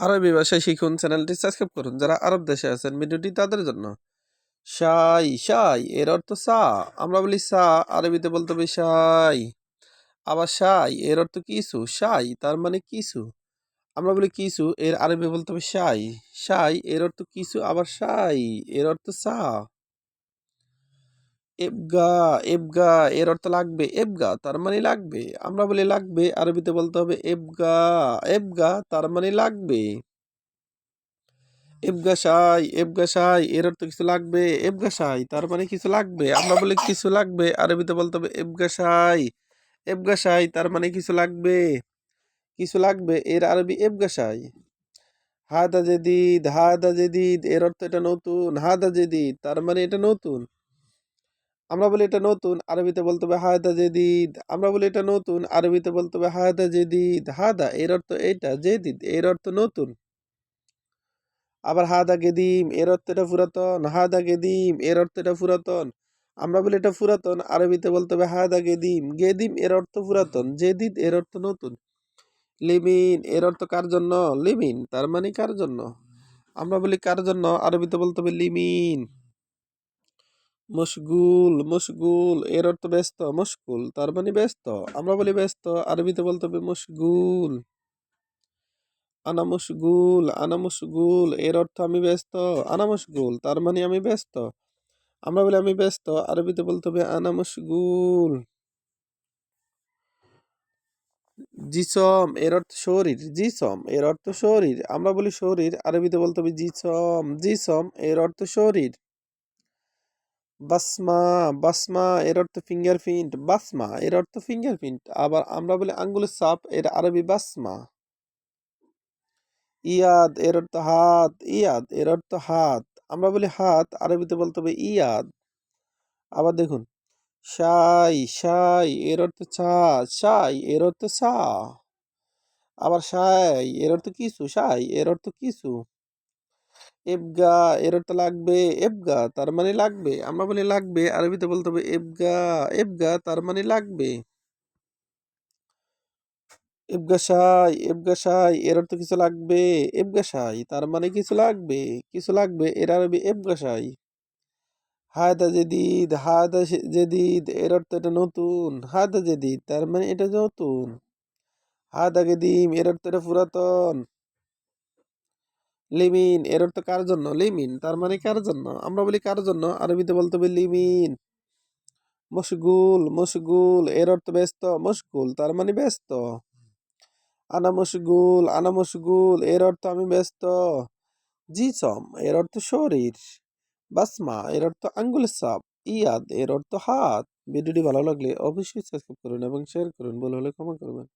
আরবি ভাষায় শিখুন চ্যানেলটি সাবস্ক্রাইব করুন। যারা আরব দেশে আছেন, ভিডিওটি তাদের জন্য। সাই সাই, এর অর্থ সা। আমরা বলি সা, আরবিতে বলতে হবে সাই। আবার সাই, এর অর্থ কিছু, সাই, তার মানে কিছু। আমরা বলি কিছু, এর আরবি বলতে হবে সাই। সাই, এর অর্থ কিছু, আবার সাই, এর অর্থ সা। এবগা এবগা এর অর্থ লাগবে এবগা তার মানে লাগবে। আমরা বলি লাগবে, আরবিতে বলতে হবে এবগা এবগা তার মানে লাগবে। এবগাসাই এবগাসাই এর অর্থ কিছু লাগবে এবগাসাই তার মানে কিছু লাগবে। আমরা বলি কিছু লাগবে, আরবিতে বলতে হবে এবগাসাই এবগাসাই তার মানে কিছু লাগবে কিছু লাগবে, এর আরবি এবগাসাই হাদা জেদিদ হাদা জেদিদ, এর অর্থ এটা নতুন, হাদা জেদিদ, তার মানে এটা নতুন। আমরা বলি এটা নতুন, আরবিতে বলতে হবে হাদা জেদিদ। আমরা বলি এটা নতুন, আরবিতে বলতে হবে হাদা জেদিদ। হাদা, এর অর্থ এটা, জেদিদ, এর অর্থ নতুন। আবার হাদা গেদিম, এর অর্থ এটা পুরাতন। হাদা গেদিম, এর অর্থ এটা পুরাতন। আমরা বলি এটা পুরাতন, আরবিতে বলতে হবে হাদা গেদিম। গেদিম, এর অর্থ পুরাতন। জেদিদ, এর অর্থ নতুন। লিমিন, এর অর্থ কার জন্য? লিমিন, তার মানে কার জন্য? আমরা বলি কার জন্য? আরবিতে বলতে হবে লিমিন। মশগুল মশগুল, এর অর্থ ব্যস্ত, মশগুল, তার মানে ব্যস্ত। আমরা বলি ব্যস্ত, আরবিতে বলতে হবে মশগুল। আনা মশগুল আনা মশগুল, এর অর্থ আমি ব্যস্ত, আনা মশগুল, তার মানে আমি ব্যস্ত। আমরা বলি আমি ব্যস্ত, আরবিতে বলতে হবে আনা মশগুল। জিসম, এর অর্থ শরীর, জিসম, এর অর্থ শরীর। আমরা বলি শরীর, আরবিতে বলতে হবে জিসম জিসম, এর অর্থ শরীর। বাসমা বাসমা, এর অর্থ ফিঙ্গারপ্রিন্ট বাসমা, এর অর্থ ফিঙ্গারপ্রিন্ট আবার আমরা বলি আঙ্গুলের সাপ এর আরবি বাসমা। ইয়াদ, এর অর্থ হাত, ইয়াদ, এর অর্থ হাত। আমরা বলি হাত, আরবিতে বলতে হবে ইয়াদ। আবার দেখুন, সাই সাই, এর অর্থ চা শাই এর অর্থ চা আবার সাই, এর অর্থ কিছু, সাই, এর অর্থ কিছু। এবগা এর অর্থ লাগবে এবগা তার মানে লাগবে। আমরা বলি লাগবে, আরবিতে বলতে হবে এবগা এবগা তার মানে লাগবে। এবগাসাই এবগাসাই এর অর্থ কিছু লাগবে এবগাসাই তার মানে কিছু লাগবে কিছু লাগবে, এর আরবি এবগাসাই হায়দা জেদিদ হায়দা জেদিদ, এর অর্থ এটা নতুন, হায়দা জেদিদ, তার মানে এটা নতুন। হায়দা গেদিম, এর অর্থ এটা পুরাতন। লিমিন, এর অর্থ কার জন্য? লিমিন, তার মানে কার জন্য? আমরা বলি কার জন্য? আরবিতে বলতে হবে লিমিন। মশগুল মশগুল, এর অর্থ ব্যস্ত, মশগুল, তার মানে ব্যস্ত। আনা মশগুল আনা মশগুল, এর অর্থ আমি ব্যস্ত। জিসম, এর অর্থ শরীর। বাসমা, এর অর্থ আঙ্গুলের সাপ। ইয়াদ, এর অর্থ হাত। ভিডিওটি ভালো লাগলে অবশ্যই সাবস্ক্রাইব করুন এবং শেয়ার করুন। বলে হলে ক্ষমা করবেন।